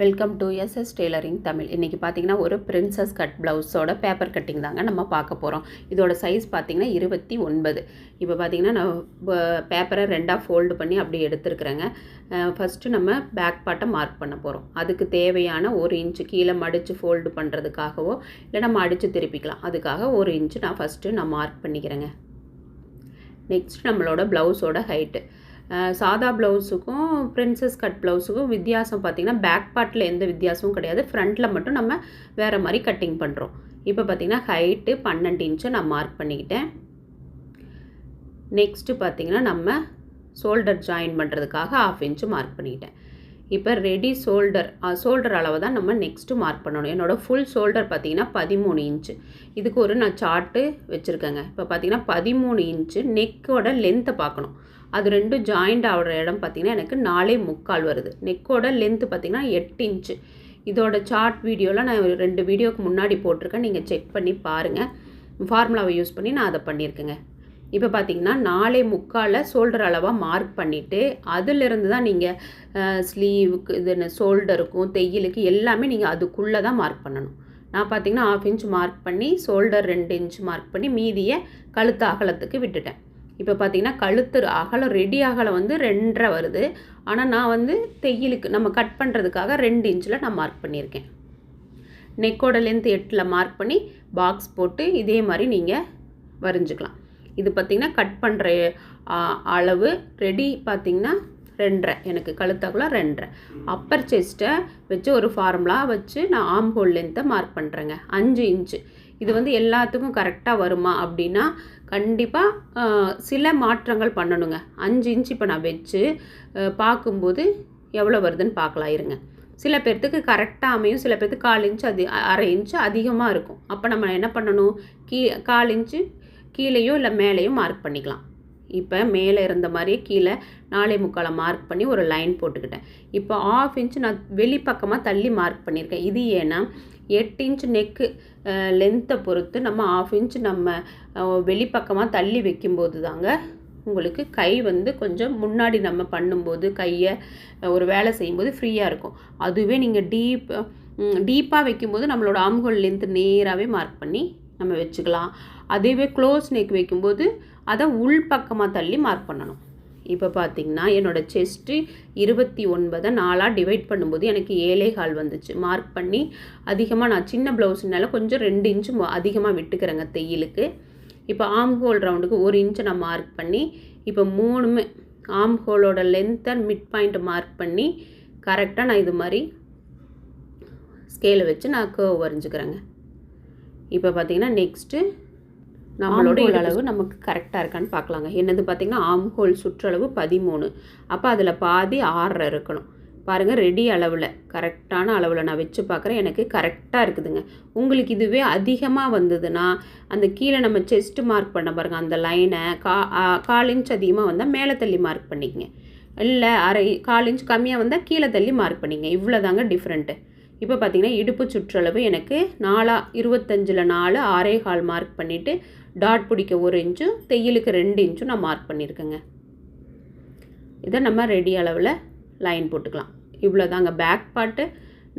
Welcome to SS tailoring Tamil இன்றைக்கி பார்த்தீங்கன்னா ஒரு பிரின்சஸ் கட் ப்ளவுஸோட பேப்பர் கட்டிங் தாங்க நம்ம பார்க்க போகிறோம் இதோட சைஸ் பார்த்தீங்கன்னா இருபத்தி ஒன்பது. இப்போ பார்த்தீங்கன்னா நான் பேப்பரை ரெண்டாக ஃபோல்டு பண்ணி அப்படியே எடுத்துருக்குறேங்க. ஃபஸ்ட்டு நம்ம பேக் பார்ட்டை மார்க் பண்ண போகிறோம் அதுக்கு தேவையான ஒரு இன்ச்சு கீழே மடித்து ஃபோல்டு பண்ணுறதுக்காகவோ இல்லை நம்ம அடித்து திருப்பிக்கலாம். அதுக்காக ஒரு இன்ச்சு நான் ஃபஸ்ட்டு நான் மார்க் பண்ணிக்கிறேங்க. நெக்ஸ்ட் நம்மளோட ப்ளவுஸோட ஹைட்டு சாதா ப்ளவுஸுக்கும் பிரின்சஸ் கட் ப்ளவுஸுக்கும் வித்தியாசம் பார்த்திங்கன்னா பேக் பார்ட்டில் எந்த வித்தியாசமும் கிடையாது. ஃப்ரண்ட்டில் மட்டும் நம்ம வேறு மாதிரி கட்டிங் பண்ணுறோம் இப்போ பார்த்திங்கன்னா ஹைட்டு பன்னெண்டு இன்ச்சு நான் மார்க் பண்ணிக்கிட்டேன். நெக்ஸ்ட்டு பார்த்திங்கன்னா நம்ம ஷோல்டர் ஜாயின் பண்ணுறதுக்காக ஆஃப் இன்ச்சு மார்க் பண்ணிக்கிட்டேன். இப்போ ரெடி ஷோல்டர் ஷோல்டர் அளவை தான் நம்ம நெக்ஸ்ட்டு மார்க் பண்ணணும். என்னோடய ஃபுல் ஷோல்டர் பார்த்திங்கன்னா பதிமூணு இன்ச்சு இதுக்கு ஒரு நான் சார்ட்டு வச்சுருக்கேங்க. இப்போ பார்த்திங்கன்னா பதிமூணு இன்ச்சு நெக்கோட லென்த்தை பார்க்கணும். அது ரெண்டும் ஜாயிண்ட் ஆகிற இடம் பார்த்திங்கன்னா எனக்கு நாலே முக்கால் வருது. நெக்கோட லென்த்து பார்த்திங்கன்னா எட்டு இன்ச்சு இதோட சார்ட் வீடியோவில் நான் ரெண்டு வீடியோக்கு முன்னாடி போட்டிருக்கேன். நீங்கள் செக் பண்ணி பாருங்கள் ஃபார்முலாவை யூஸ் பண்ணி நான் அதை பண்ணியிருக்கேங்க. இப்போ பார்த்தீங்கன்னா நாலே முக்கால் ஷோல்டர் அளவாக மார்க் பண்ணிவிட்டு அதிலிருந்து தான் நீங்கள் ஸ்லீவுக்கு இது ஷோல்டருக்கும் தையலுக்கு எல்லாமே நீங்கள் அதுக்குள்ளே தான் மார்க் பண்ணணும். நான் பார்த்தீங்கன்னா ஆஃப் இன்ச் மார்க் பண்ணி ஷோல்டர் ரெண்டு இன்ச் மார்க் பண்ணி மீதியை கழுத்து அகலத்துக்கு விட்டுட்டேன். இப்போ பார்த்தீங்கன்னா கழுத்து அகலம் ரெடி அகலம் வந்து ரெண்டரை வருது. ஆனால் நான் வந்து தையலுக்கு நம்ம கட் பண்ணுறதுக்காக ரெண்டு இன்ச்சில் நான் மார்க் பண்ணியிருக்கேன். நெக்கோட லென்த் எட்டில் மார்க் பண்ணி பாக்ஸ் போட்டு இதே மாதிரி நீங்கள் வரைஞ்சிக்கலாம். இது பார்த்திங்கன்னா கட் பண்ணுற அளவு ரெடி பார்த்திங்கன்னா ரெண்டரை. எனக்கு கழுத்தாக்குள்ள ரெண்டரை. அப்பர் செஸ்ட்டை வச்சு ஒரு ஃபார்முலா வச்சு நான் ஆம் ஹோல் லென்த்தை மார்க் பண்ணுறேங்க அஞ்சு இன்ச்சு. இது வந்து எல்லாத்துக்கும் கரெக்டாக வருமா அப்படின்னா கண்டிப்பாக சில மாற்றங்கள் பண்ணணுங்க. அஞ்சு இன்ச் இப்போ நான் வச்சு பார்க்கும்போது எவ்வளோ வருதுன்னு பார்க்கலாம் இருங்க. சில பேர்த்துக்கு கரெக்டாக அமையும். சில பேர்த்துக்கு கால் இன்ச்சு அது அரை இன்ச்சு அதிகமாக இருக்கும். அப்போ நம்ம என்ன பண்ணணும்? கீ கால் இன்ச்சு கீழேயோ இல்லை மேலேயும் மார்க் பண்ணிக்கலாம். இப்போ மேலே இருந்த மாதிரியே கீழே நாலே முக்காலை மார்க் பண்ணி ஒரு லைன் போட்டுக்கிட்டேன். இப்போ ஆஃப் இன்ச் நான் வெளிப்பக்கமாக தள்ளி மார்க் பண்ணியிருக்கேன். இது ஏன்னா எட்டு இன்ச் நெக்கு லென்த்தை பொறுத்து நம்ம ஆஃப் இன்ச் நம்ம வெளிப்பக்கமாக தள்ளி வைக்கும்போது தாங்க உங்களுக்கு கை வந்து கொஞ்சம் முன்னாடி நம்ம பண்ணும்போது கையை ஒரு வேலை செய்யும்போது ஃப்ரீயாக இருக்கும். அதுவே நீங்கள் டீப் டீப்பாக வைக்கும்போது நம்மளோட ஆம்ஹோல் லென்த்து நேராகவே மார்க் பண்ணி நம்ம வச்சுக்கலாம். அதுவே க்ளோஸ் நெக் வைக்கும்போது அதை உள் பக்கமாக தள்ளி மார்க் பண்ணணும். இப்போ பார்த்தீங்கன்னா என்னோடய செஸ்ட்டு இருபத்தி ஒன்பதை நாலாக டிவைட் பண்ணும்போது எனக்கு ஏழே கால் வந்துச்சு. மார்க் பண்ணி அதிகமாக நான் சின்ன ப்ளவுஸ்னால கொஞ்சம் ரெண்டு இன்ச்சு அதிகமாக விட்டுக்கிறேங்க தையலுக்கு. இப்போ ஆம் ஹோல் ரவுண்டுக்கு ஒரு இன்ச்சை நான் மார்க் பண்ணி இப்போ மூணுமே ஆம் ஹோலோட லென்த்தை மிட் பாயிண்ட் மார்க் பண்ணி கரெக்டாக நான் இது மாதிரி ஸ்கேலை வச்சு நான் கேர்வ் வரைஞ்சிக்கிறேங்க. இப்போ பார்த்தீங்கன்னா நெக்ஸ்ட்டு நம்மளோட அளவு நமக்கு கரெக்டாக இருக்கான்னு பார்க்கலாங்க. என்னது பார்த்திங்கன்னா ஆம் ஹோல் சுற்றளவு பதிமூணு. அப்போ அதில் பாதி ஆறரை இருக்கணும். பாருங்கள் ரெடி அளவில் கரெக்டான அளவில் நான் வச்சு பார்க்குறேன். எனக்கு கரெக்டாக இருக்குதுங்க. உங்களுக்கு இதுவே அதிகமாக வந்ததுன்னா அந்த கீழே நம்ம செஸ்ட்டு மார்க் பண்ண பாருங்கள் அந்த லைனை கா கால் இன்ச் அதிகமாக வந்தால் மேலே தள்ளி மார்க் பண்ணிக்கங்க. இல்லை அரை கால் இன்ச் கம்மியாக வந்தால் கீழே தள்ளி மார்க் பண்ணிங்க இவ்வளோ தாங்க டிஃப்ரெண்ட்டு இப்போ பார்த்தீங்கன்னா இடுப்பு சுற்றளவு எனக்கு நாலா இருபத்தஞ்சில் நாலு ஆறே கால் மார்க் பண்ணிவிட்டு டாட் பிடிக்க ஒரு இன்ச்சும் தையலுக்கு ரெண்டு இன்ச்சும் நான் மார்க் பண்ணியிருக்கேங்க இதை நம்ம ரெடி அளவில் லைன் போட்டுக்கலாம். இவ்வளோ தாங்க பேக் பார்ட்டு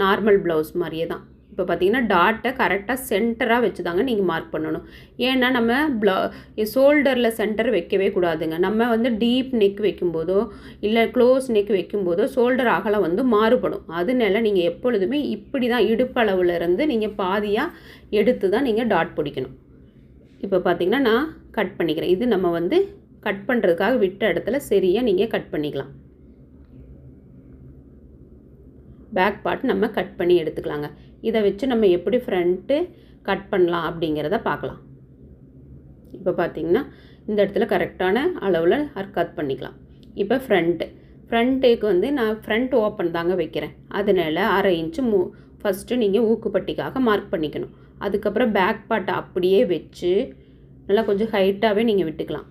நார்மல் ப்ளவுஸ் மாதிரியே தான். இப்போ பார்த்தீங்கன்னா டாட்டை கரெக்டாக சென்டராக வச்சு தாங்க நீங்கள் மார்க் பண்ணணும். ஏன்னா நம்ம ப்ள ஷோல்டரில் சென்டர் வைக்கவே கூடாதுங்க. நம்ம வந்து டீப் நெக் வைக்கும்போதோ இல்லை க்ளோஸ் நெக் வைக்கும்போதோ ஷோல்டர் அகலம் வந்து மாறுபடும். அதனால நீங்கள் எப்பொழுதுமே இப்படி தான் இடுப்பளவில் இருந்து நீங்கள் பாதியாக எடுத்து தான் நீங்கள் டாட் பிடிக்கணும். இப்போ பார்த்திங்கன்னா நான் கட் பண்ணிக்கிறேன். இது நம்ம வந்து கட் பண்ணுறதுக்காக விட்ட இடத்துல சரியாக நீங்கள் கட் பண்ணிக்கலாம். பேக் பார்ட் நம்ம கட் பண்ணி எடுத்துக்கலாங்க. இதை வச்சு நம்ம எப்படி ஃப்ரண்ட்டு கட் பண்ணலாம் அப்படிங்கிறத பார்க்கலாம். இப்போ பார்த்திங்கன்னா இந்த இடத்துல கரெக்டான அளவில் கட் பண்ணிக்கலாம். இப்போ ஃப்ரண்ட்டு ஃப்ரண்ட்டுக்கு வந்து நான் ஃப்ரண்ட் ஓப்பன் தாங்க வைக்கிறேன். அதனால் அரை இன்ச்சு மூ ஃபஸ்ட்டு நீங்கள் ஊக்குப்பட்டிக்காக மார்க் பண்ணிக்கணும். அதுக்கப்புறம் பேக் பார்ட்டை அப்படியே வச்சு நல்லா கொஞ்சம் ஹைட்டாகவே நீங்கள் விட்டுக்கலாம்.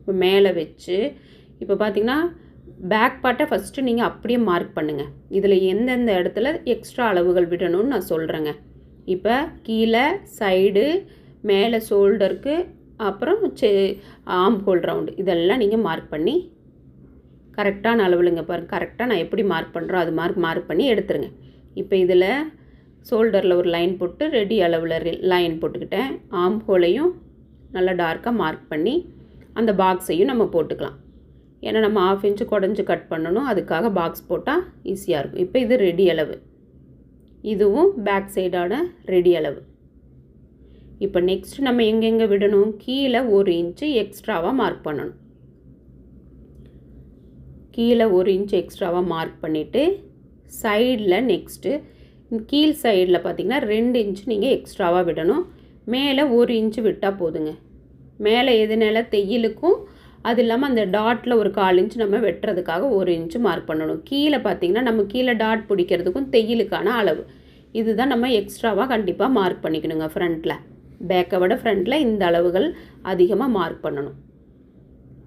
இப்போ மேலே வச்சு இப்போ பார்த்தீங்கன்னா பேக் பார்ட்டை ஃபஸ்ட்டு நீங்கள் அப்படியே மார்க் பண்ணுங்கள் இதில் எந்தெந்த இடத்துல எக்ஸ்ட்ரா அளவுகள் விடணும்னு நான் சொல்கிறேங்க இப்போ கீழே சைடு மேலே ஷோல்டருக்கு அப்புறம் செ ஆம் ஹோல் ரவுண்டு இதெல்லாம் நீங்கள் மார்க் பண்ணி கரெக்டான அளவுலங்க பாருங்கள் கரெக்டாக நான் எப்படி மார்க் பண்ணுறோம் அது மார்க் மார்க் பண்ணி எடுத்துருங்க. இப்போ இதில் ஷோல்டரில் ஒரு லைன் போட்டு ரெடி அளவில் லைன் போட்டுக்கிட்டேன். ஆம் ஹோலையும் நல்லா டார்க்காக மார்க் பண்ணி அந்த பாக்ஸையும் நம்ம போட்டுக்கலாம். ஏன்னா நம்ம ஆஃப் இன்ச்சு குடஞ்சி கட் பண்ணணும். அதுக்காக பாக்ஸ் போட்டால் ஈஸியாக இருக்கும். இப்போ இது ரெடி அளவு. இதுவும் பேக் சைடான ரெடி அளவு. இப்போ நெக்ஸ்ட் நம்ம எங்கெங்கே விடணும்? கீழே ஒரு இன்ச்சு எக்ஸ்ட்ராவாக மார்க் பண்ணணும். கீழே ஒரு இன்ச் எக்ஸ்ட்ராவாக மார்க் பண்ணிவிட்டு சைடில் நெக்ஸ்ட்டு கீழ் சைடில் பார்த்தீங்கன்னா ரெண்டு இன்ச்சு நீங்கள் எக்ஸ்ட்ராவாக விடணும். மேலே ஒரு இன்ச்சு விட்டால் போதுங்க. மேலே எதுனால தையலுக்கும் அது இல்லாமல் அந்த டாட்டில் ஒரு கால் இன்ச்சு நம்ம வெட்டுறதுக்காக ஒரு இன்ச்சு மார்க் பண்ணணும். கீழே பார்த்தீங்கன்னா நம்ம கீழே டாட் பிடிக்கிறதுக்கும் தையலுக்கான அளவு. இதுதான் நம்ம எக்ஸ்ட்ராவாக கண்டிப்பாக மார்க் பண்ணிக்கணுங்க ஃப்ரண்ட்டில் பேக்கை விட ஃப்ரண்ட்டில் இந்த அளவுகள் அதிகமாக மார்க் பண்ணணும்.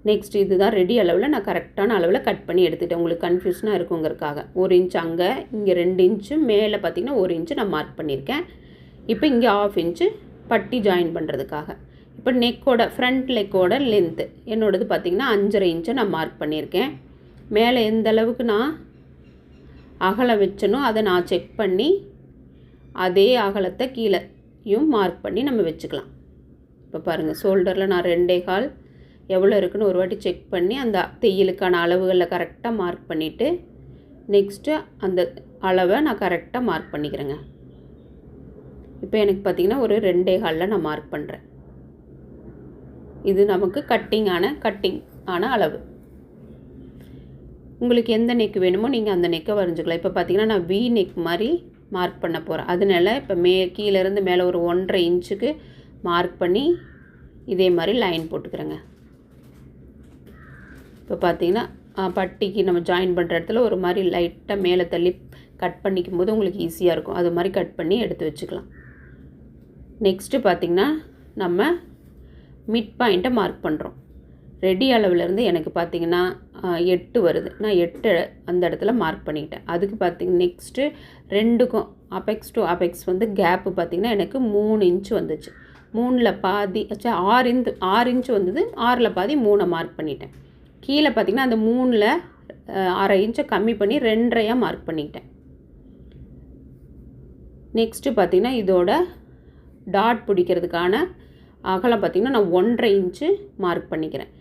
நெக்ஸ்ட் இதுதான் ரெடி அளவில் நான் கரெக்டான அளவில் கட் பண்ணி எடுத்துட்டேன். உங்களுக்கு கன்ஃபியூஷனாக இருக்குங்கிறதுக்காக. ஒரு இன்ச் அங்கே இங்கே ரெண்டு இன்ச்சு மேலே பார்த்தீங்கன்னா ஒரு இன்ச்சு நான் மார்க் பண்ணியிருக்கேன். இப்போ இங்கே ஆஃப் இன்ச்சு பட்டி ஜாயின் பண்ணுறதுக்காக இப்போ நெக்கோட ஃப்ரண்ட் லெக்கோட லென்த்து என்னோடது பார்த்திங்கன்னா அஞ்சரை இன்ச்சை நான் மார்க் பண்ணியிருக்கேன். மேலே எந்த அளவுக்கு நான் அகலம் வச்சனோ அதை நான் செக் பண்ணி அதே அகலத்தை கீழேயும் மார்க் பண்ணி நம்ம வச்சுக்கலாம். இப்போ பாருங்கள் ஷோல்டரில் நான் ரெண்டே கால் எவ்வளோ இருக்குன்னு ஒரு வாட்டி செக் பண்ணி அந்த தையலுக்கான அளவுகளில் கரெக்டாக மார்க் பண்ணிவிட்டு நெக்ஸ்ட்டு அந்த அளவை நான் கரெக்டாக மார்க் பண்ணிக்கிறேங்க. இப்போ எனக்கு பார்த்திங்கன்னா ஒரு ரெண்டே காலில் நான் மார்க் பண்ணுறேன். இது நமக்கு கட்டிங் ஆன கட்டிங் ஆன அளவு. உங்களுக்கு எந்த நெக் வேணுமோ நீங்கள் அந்த நெக்கை வரைஞ்சிக்கலாம். இப்போ பார்த்தீங்கன்னா நான் வி நெக் மாதிரி மார்க் பண்ண போகிறேன். அதனால இப்போ மே கீழேருந்து மேலே ஒரு ஒன்றரை இன்ச்சுக்கு மார்க் பண்ணி இதே மாதிரி லைன் போட்டுக்கிறேங்க. இப்போ பார்த்தீங்கன்னா பட்டிக்கு நம்ம ஜாயின் பண்ணுற இடத்துல ஒரு மாதிரி லைட்டாக மேலே தள்ளி கட் பண்ணிக்கும் போது உங்களுக்கு ஈஸியாக இருக்கும். அது மாதிரி கட் பண்ணி எடுத்து வச்சுக்கலாம். நெக்ஸ்ட்டு பார்த்திங்கன்னா நம்ம மிட் பாயிண்ட்டை மார்க் பண்ணுறோம் ரெடி அளவுலேருந்து எனக்கு பார்த்திங்கன்னா எட்டு வருது. நான் எட்டு அந்த இடத்துல மார்க் பண்ணிக்கிட்டேன் அதுக்கு பார்த்திங்க நெக்ஸ்ட்டு ரெண்டுக்கும் அபெக்ஸ் டு அபெக்ஸ் வந்து கேப்பு பார்த்திங்கன்னா எனக்கு மூணு இன்ச்சு வந்துச்சு. மூணில் பாதி ஆறு இன்ச்சு ஆறு இன்ச்சு வந்தது. ஆறில் பாதி மூணை மார்க் பண்ணிட்டேன். கீழே பார்த்திங்கன்னா அந்த மூணில் அரை இன்ச்சை கம்மி பண்ணி ரெண்டரையாக மார்க் பண்ணிக்கிட்டேன். நெக்ஸ்ட்டு பார்த்திங்கன்னா இதோட டாட் பிடிக்கிறதுக்கான அகலம் பார்த்திங்கன்னா நான் ஒன்றரை இன்ச்சு மார்க் பண்ணிக்கிறேன்.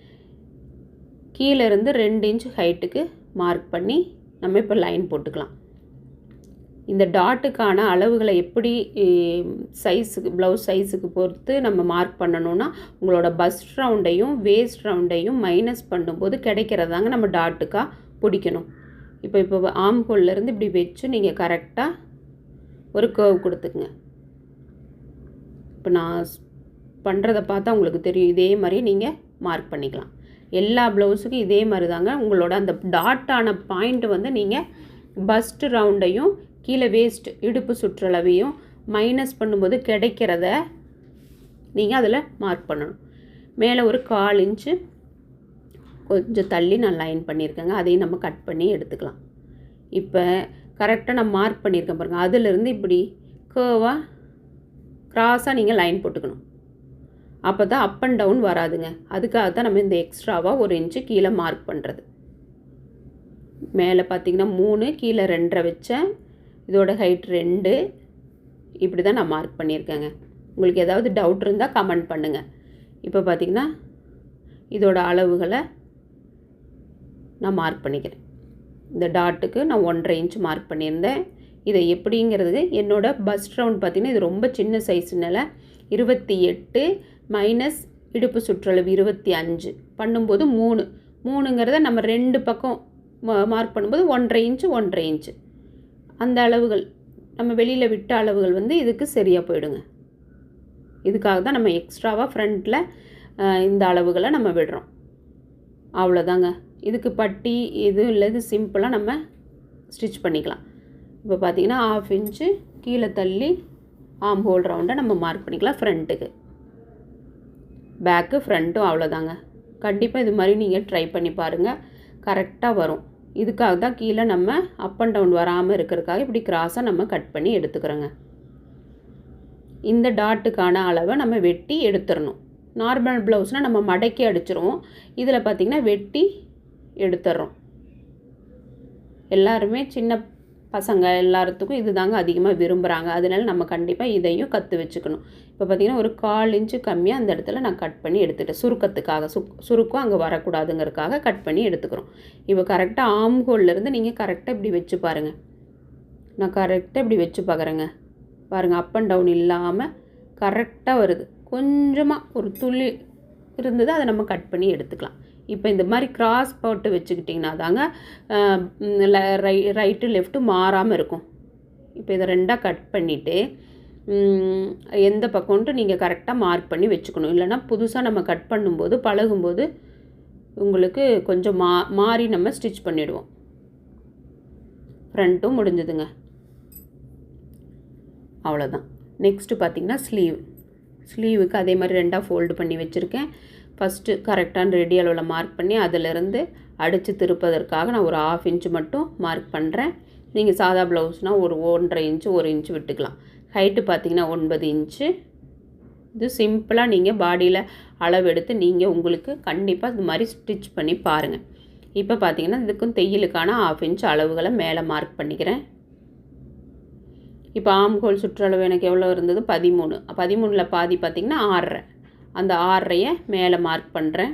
கீழே இருந்து ரெண்டு இன்ச்சு ஹைட்டுக்கு மார்க் பண்ணி நம்ம இப்போ லைன் போட்டுக்கலாம். இந்த டாட்டுக்கான அளவுகளை எப்படி சைஸுக்கு ப்ளவுஸ் சைஸுக்கு பொறுத்து நம்ம மார்க் பண்ணணும்னா உங்களோட பஸ்ட் ரவுண்டையும் வேஸ்ட் ரவுண்டையும் மைனஸ் பண்ணும்போது கிடைக்கிறதாங்க நம்ம டாட்டுக்காக பிடிக்கணும். இப்போ இப்போ ஆம் ஹோல்லேருந்து இப்படி வச்சு நீங்கள் கரெக்டாக ஒரு கேர்வ் கொடுத்துக்குங்க. இப்போ நான் பண்ணுறத பார்த்தா உங்களுக்கு தெரியும். இதே மாதிரி நீங்கள் மார்க் பண்ணிக்கலாம். எல்லா ப்ளவுஸுக்கும் இதே மாதிரி தாங்க உங்களோட அந்த டாட்டான பாயிண்ட் வந்து நீங்கள் பஸ்ட் ரவுண்டையும் கீழே வேஸ்ட் இடுப்பு சுற்றளவையும் மைனஸ் பண்ணும்போது கிடைக்கிறத நீங்கள் அதில் மார்க் பண்ணணும். மேலே ஒரு கால் இன்ச்சு கொஞ்சம் தள்ளி நான் லைன் பண்ணியிருக்கேங்க. அதையும் நம்ம கட் பண்ணி எடுத்துக்கலாம். இப்போ கரெக்டாக நான் மார்க் பண்ணியிருக்கேன் பாருங்கள் அதிலிருந்து இப்படி கேர்வாக க்ராஸாக நீங்கள் லைன் போட்டுக்கணும். அப்போ தான் அப் அண்ட் டவுன் வராதுங்க. அதுக்காக தான் நம்ம இந்த எக்ஸ்ட்ராவாக ஒரு இன்ச்சு கீழே மார்க் பண்ணுறது மேலே பார்த்தீங்கன்னா மூணு கீழே ரெண்டரை வச்சேன். இதோட ஹைட் ரெண்டு. இப்படி தான் நான் மார்க் பண்ணியிருக்கேங்க. உங்களுக்கு ஏதாவது டவுட் இருந்தால் கமெண்ட் பண்ணுங்கள் இப்போ பார்த்தீங்கன்னா இதோட அளவுகளை நான் மார்க் பண்ணிக்கிறேன். இந்த டாட்டுக்கு நான் ஒன்றரை இன்ச் மார்க் பண்ணியிருந்தேன். இதை எப்படிங்கிறது என்னோட பஸ் ரவுண்ட் பார்த்திங்கன்னா இது ரொம்ப சின்ன சைஸ்னால இருபத்தி எட்டு மைனஸ் இடுப்பு சுற்றளவு இருபத்தி அஞ்சு. பண்ணும்போது மூணு. மூணுங்கிறத நம்ம ரெண்டு பக்கம் மார்க் பண்ணும்போது ஒன்றரை இன்ச்சு ஒன்றரை இன்ச்சு அந்த அளவுகள் நம்ம வெளியில் விட்ட அளவுகள் வந்து இதுக்கு சரியாக போயிடுங்க. இதுக்காக தான் நம்ம எக்ஸ்ட்ராவாக ஃப்ரண்ட்டில் இந்த அளவுகளை நம்ம விடுறோம். அவ்வளோதாங்க. இதுக்கு பட்டி எதுவும் இல்லை இது சிம்பிளாக நம்ம ஸ்டிச் பண்ணிக்கலாம். இப்போ பார்த்தீங்கன்னா ஆஃப் இன்ச்சு கீழே தள்ளி ஆம் ஹோல் ரவுண்டை நம்ம மார்க் பண்ணிக்கலாம் ஃப்ரண்ட்டுக்கு பேக்கு ஃப்ரண்ட்டும் அவ்வளோதாங்க. கண்டிப்பாக இது மாதிரி நீங்கள் ட்ரை பண்ணி பாருங்கள் கரெக்டாக வரும். இதுக்காக தான் கீழே நம்ம அப் அண்ட் டவுன் வராமல் இருக்கிறதுக்காக இப்படி கிராஸாக நம்ம கட் பண்ணி எடுத்துக்கிறோங்க. இந்த டாட்டுக்கான அளவை நம்ம வெட்டி எடுத்துடணும் நார்மல் ப்ளவுஸ்னால் நம்ம மடக்கி அடிச்சிருவோம். இதில் பார்த்திங்கன்னா வெட்டி எடுத்துடுறோம் எல்லாருமே சின்ன பசங்க எல்லாத்துக்கும் இது தாங்க அதிகமாக விரும்புகிறாங்க அதனால நம்ம கண்டிப்பாக இதையும் கற்று வச்சுக்கணும். இப்போ பார்த்திங்கன்னா ஒரு கால் இன்ச்சு கம்மியாக அந்த இடத்துல நான் கட் பண்ணி எடுத்துட்டேன். சுருக்கத்துக்காக சுக் சுருக்கம் அங்கே வரக்கூடாதுங்கிறதுக்காக கட் பண்ணி எடுத்துக்கிறோம். இப்போ கரெக்டாக ஆம்கோல்லேருந்து நீங்கள் கரெக்டாக இப்படி வச்சு பாருங்கள் நான் கரெக்டாக இப்படி வச்சு பார்க்குறேங்க பாருங்கள் அப் அண்ட் டவுன் இல்லாமல் கரெக்டாக வருது. கொஞ்சமாக ஒரு துளி இருந்தது அதை நம்ம கட் பண்ணி எடுத்துக்கலாம். இப்போ இந்த மாதிரி கிராஸ் போட்டு வச்சுக்கிட்டிங்கன்னா தாங்க ரை ரைட்டு லெஃப்ட்டு மாறாமல் இருக்கும். இப்போ இதை ரெண்டாக கட் பண்ணிவிட்டு எந்த பக்கம்ன்ட்டு நீங்கள் கரெக்டாக மார்க் பண்ணி வச்சுக்கணும். இல்லைன்னா புதுசாக நம்ம கட் பண்ணும்போது பழகும்போது உங்களுக்கு கொஞ்சம் மா மாறி நம்ம ஸ்டிச் பண்ணிவிடுவோம் ஃப்ரண்ட்டும் முடிஞ்சதுங்க. அவ்வளோதான் நெக்ஸ்ட்டு பார்த்திங்கன்னா ஸ்லீவ் ஸ்லீவுக்கு அதே மாதிரி ரெண்டாக ஃபோல்டு பண்ணி வச்சுருக்கேன். ஃபஸ்ட்டு கரெக்டான ரெடி அளவில் மார்க் பண்ணி அதிலிருந்து அடித்து திருப்பதற்காக நான் ஒரு ஆஃப் இன்ச்சு மட்டும் மார்க் பண்ணுறேன் நீங்கள் சாதா ப்ளவுஸ்னால் ஒரு ஒன்றரை இன்ச்சு ஒரு இன்ச்சு விட்டுக்கலாம். ஹைட்டு பார்த்தீங்கன்னா ஒன்பது இன்ச்சு இது சிம்பிளாக நீங்கள் பாடியில் அளவெடுத்து நீங்கள் உங்களுக்கு கண்டிப்பாக இது மாதிரி ஸ்டிச் பண்ணி பாருங்கள் இப்போ பார்த்தீங்கன்னா இதுக்கும் தையலுக்கான ஆஃப் இன்ச் அளவுகளை மேலே மார்க் பண்ணிக்கிறேன். இப்போ ஆம்கோல் சுற்றளவு எனக்கு எவ்வளோ இருந்தது? பதிமூணு. பதிமூணில் பாதி பார்த்திங்கன்னா ஆறரை. அந்த ஆறரையை மேலே மார்க் பண்ணுறேன்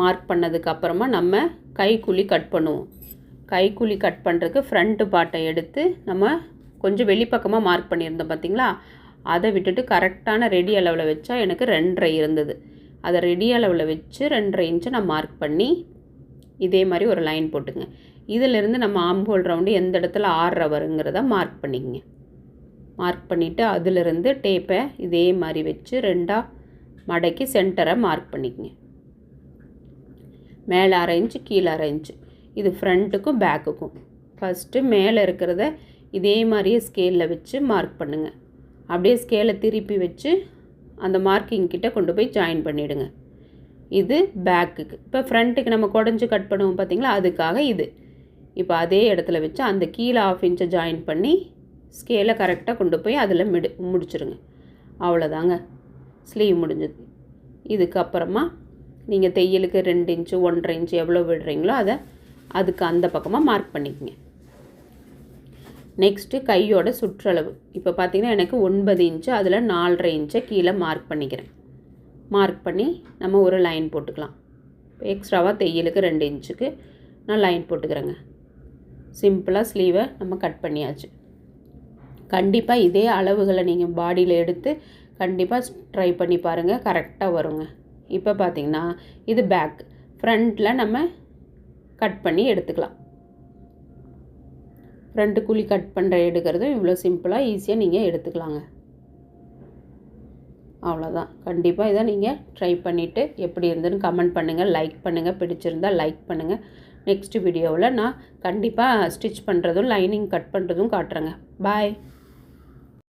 மார்க் பண்ணதுக்கப்புறமா நம்ம கைக்குழி கட் பண்ணுவோம். கைக்குழி கட் பண்ணுறதுக்கு ஃப்ரண்ட்டு பாட்டை எடுத்து நம்ம கொஞ்சம் வெளிப்பக்கமாக மார்க் பண்ணியிருந்தோம் பார்த்தீங்களா? அதை விட்டுட்டு கரெக்டான ரெடி அளவில் வச்சா எனக்கு ரெண்டரை இருந்தது. அதை ரெடி அளவில் வச்சு ரெண்டரை இன்ச்சு நான் மார்க் பண்ணி இதே மாதிரி ஒரு லைன் போட்டுங்க. இதிலிருந்து நம்ம ஆம்போல் ரவுண்டு எந்த இடத்துல ஆறரை வருங்கிறத மார்க் பண்ணிக்கங்க. மார்க் பண்ணிவிட்டு அதிலிருந்து டேப்பை இதே மாதிரி வச்சு ரெண்டாக மடக்கி சென்டரை மார்க் பண்ணிக்கங்க. மேலே அரை இன்ச்சு கீழே அரை இன்ச்சு இது ஃப்ரண்ட்டுக்கும் பேக்குக்கும் ஃபஸ்ட்டு மேலே இருக்கிறத இதே மாதிரியே ஸ்கேலில் வச்சு மார்க் பண்ணுங்கள் அப்படியே ஸ்கேலை திருப்பி வச்சு அந்த மார்க்கிங் கிட்டே கொண்டு போய் ஜாயின் பண்ணிவிடுங்க இது பேக்குக்கு இப்போ ஃப்ரண்ட்டுக்கு நம்ம குடஞ்சி கட் பண்ணுவோம் பார்த்தீங்களா அதுக்காக இது. இப்போ அதே இடத்துல வச்சு அந்த கீழே ஆஃப் இன்ச்சை ஜாயின் பண்ணி ஸ்கேலை கரெக்டாக கொண்டு போய் அதில் மிடு முடிச்சுருங்க. அவ்வளோதாங்க ஸ்லீவ் முடிஞ்சது. இதுக்கப்புறமா நீங்கள் தையலுக்கு ரெண்டு இன்ச்சு ஒன்றரை இன்ச்சு எவ்வளோ விடுறீங்களோ அதை அதுக்கு அந்த பக்கமாக மார்க் பண்ணிக்கங்க. நெக்ஸ்ட்டு கையோட சுற்றளவு. இப்போ பார்த்தீங்கன்னா எனக்கு ஒன்பது இன்ச்சு அதில் நாலரை இன்ச்சை கீழே மார்க் பண்ணிக்கிறேன். மார்க் பண்ணி நம்ம ஒரு லைன் போட்டுக்கலாம். எக்ஸ்ட்ராவாக தையலுக்கு ரெண்டு இன்ச்சுக்கு நான் லைன் போட்டுக்கிறேங்க. சிம்பிளாக ஸ்லீவை நம்ம கட் பண்ணியாச்சு. கண்டிப்பாக இதே அளவுகளை நீங்கள் பாடியில் எடுத்து கண்டிப்பாக ட்ரை பண்ணி பாருங்கள் கரெக்டாக வருங்க. இப்போ பார்த்தீங்கன்னா இது பேக் ஃப்ரண்ட்டில் நம்ம கட் பண்ணி எடுத்துக்கலாம். ஃப்ரண்ட்டு குழி கட் பண்ணுற எடுக்கிறதும் இவ்வளோ சிம்பிளாக ஈஸியாக நீங்கள் எடுத்துக்கலாங்க. அவ்வளோதான் கண்டிப்பாக இதை நீங்கள் ட்ரை பண்ணிவிட்டு எப்படி இருந்துன்னு கமெண்ட் பண்ணுங்கள் லைக் பண்ணுங்கள் பிடிச்சிருந்தா லைக் பண்ணுங்கள் நெக்ஸ்ட் வீடியோவில் நான் கண்டிப்பாக ஸ்டிச் பண்ணுறதும் லைனிங் கட் பண்ணுறதும் காட்டுறேங்க. பாய்